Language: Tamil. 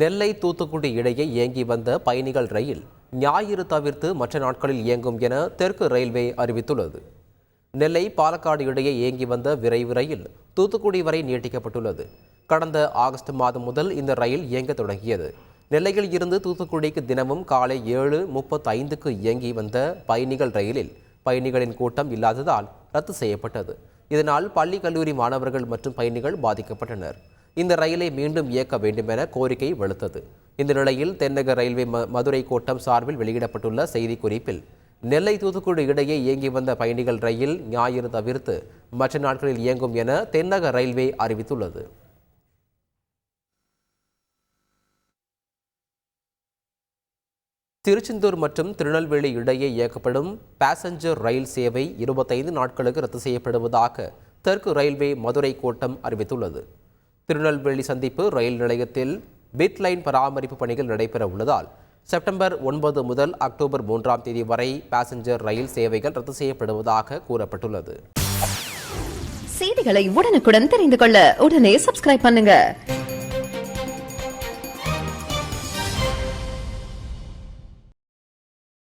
நெல்லை தூத்துக்குடி இடையே இயங்கி வந்த பயணிகள் ரயில் ஞாயிறு தவிர்த்து மற்ற நாட்களில் இயங்கும் என தெற்கு ரயில்வே அறிவித்துள்ளது. நெல்லை பாலக்காடு இடையே இயங்கி வந்த விரைவு ரயில் தூத்துக்குடி வரை நீட்டிக்கப்பட்டுள்ளது. கடந்த ஆகஸ்ட் மாதம் முதல் இந்த ரயில் இயங்க தொடங்கியது. நெல்லையில் இருந்து தூத்துக்குடிக்கு தினமும் காலை ஏழு முப்பத்தைந்துக்கு இயங்கி வந்த பயணிகள் ரயிலில் பயணிகளின் கூட்டம் இல்லாததால் ரத்து செய்யப்பட்டது. இதனால் பள்ளி கல்லூரி மாணவர்கள் மற்றும் பயணிகள் பாதிக்கப்பட்டனர். இந்த ரயிலை மீண்டும் இயக்க வேண்டும் என கோரிக்கை வலுத்தது இந்த நிலையில் தென்னக ரயில்வே மதுரை கோட்டம் சார்பில் வெளியிடப்பட்டுள்ள செய்திக்குறிப்பில் நெல்லை தூத்துக்குடி இடையே இயங்கி வந்த பயணிகள் ரயில் ஞாயிறு தவிர்த்து மற்ற நாட்களில் இயங்கும் என தென்னக ரயில்வே அறிவித்துள்ளது. திருச்செந்தூர் மற்றும் திருநெல்வேலி இடையே இயக்கப்படும் பாசஞ்சர் ரயில் சேவை இருபத்தைந்து நாட்களுக்கு ரத்து செய்யப்படுவதாக தெற்கு ரயில்வே மதுரை கோட்டம் அறிவித்துள்ளது. திருநெல்வேலி சந்திப்பு ரயில் நிலையத்தில் பிட் லைன் பராமரிப்பு பணிகள் நடைபெற உள்ளதால் செப்டம்பர் ஒன்பது முதல் அக்டோபர் மூன்றாம் தேதி வரை பாசஞ்சர் ரயில் சேவைகள் ரத்து செய்யப்படுவதாக கூறப்பட்டுள்ளது. செய்திகளை உடனுக்குடன் தெரிந்து கொள்ள உடனே சப்ஸ்கிரைப் பண்ணுங்க.